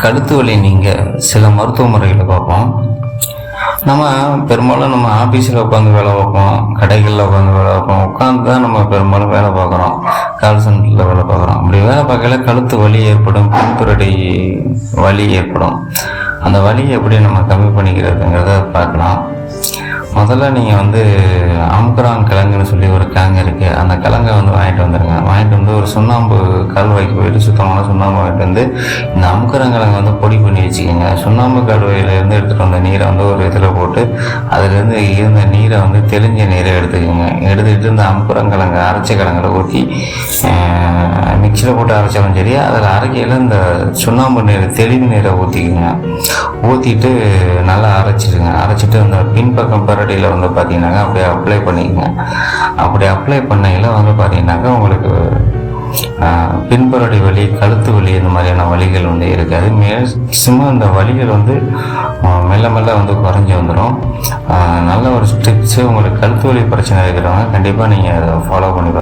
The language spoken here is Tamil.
கழுத்து வலி நீங்கள் சில மருத்துவ முறைகளை பார்ப்போம். நம்ம பெரும்பாலும் நம்ம ஆஃபீஸில் உட்காந்து வேலை பார்ப்போம். கடைகளில் உட்காந்து வேலை பார்ப்போம். உட்காந்து தான் நம்ம பெரும்பாலும் வேலை பார்க்குறோம். கால் சென்டரில் வேலை பார்க்குறோம். அப்படி வேலை பார்க்கல கழுத்து வலி ஏற்படும் பின்புறடி வலி ஏற்படும். அந்த வலியை எப்படி நம்ம கம்மி பண்ணிக்கிறதுங்கிறத பார்க்கலாம். முதல்ல நீங்கள் வந்து அமுக்குறான் கிழங்குன்னு சொல்லி ஒரு கிழங்கு இருக்குது அந்த கிழங்கை வந்து வாங்கிட்டு வந்துடுங்க வாங்கிட்டு வந்து ஒரு சுண்ணாம்பு கல்வாய்க்கு போயிட்டு சுத்தமான சுண்ணாம்பு வாங்கிட்டு வந்து இந்த அமுக்குறங்கிழங்கு வந்து பொடி பண்ணி வச்சுக்கோங்க. சுண்ணாம்பு கல்வாயிலேருந்து எடுத்துகிட்டு வந்த நீரை வந்து ஒரு இதில் போட்டு அதுலேருந்து இருந்த நீரை வந்து தெளிஞ்ச நீரை எடுத்துக்கோங்க. எடுத்துக்கிட்டு இந்த அமுக்குறங்கிழங்கு அரைச்ச கிழங்குல ஊற்றி மிக்சியில் போட்டு அரைச்சாலும் சரி அதில் அரைக்கையில் இந்த சுண்ணாம்பு நீர் தெளிவு நீரை ஊற்றிக்கோங்க ஊற்றிட்டு நல்லா அரைச்சிடுங்க. அரைச்சிட்டு அந்த பின்பக்கம் சைடில் வந்து பார்த்தீங்கன்னாக்கா அப்படியே அப்ளை பண்ணிக்கோங்க. அப்படி அப்ளை பண்ணையில் வந்து பார்த்தீங்கன்னாக்கா உங்களுக்கு பின்புறடி வலி கழுத்து வலி இந்த மாதிரியான வலிகள் வந்து இருக்காது. மேக்சிமம் அந்த வலிகள் வந்து மெல்ல மெல்ல வந்து குறைஞ்சி வந்துடும் நல்ல ஒரு ஸ்டிப்ஸு உங்களுக்கு கழுத்து வலி பிரச்சனை இருக்கிறவங்க கண்டிப்பாக நீங்கள் அதை ஃபாலோ பண்ணி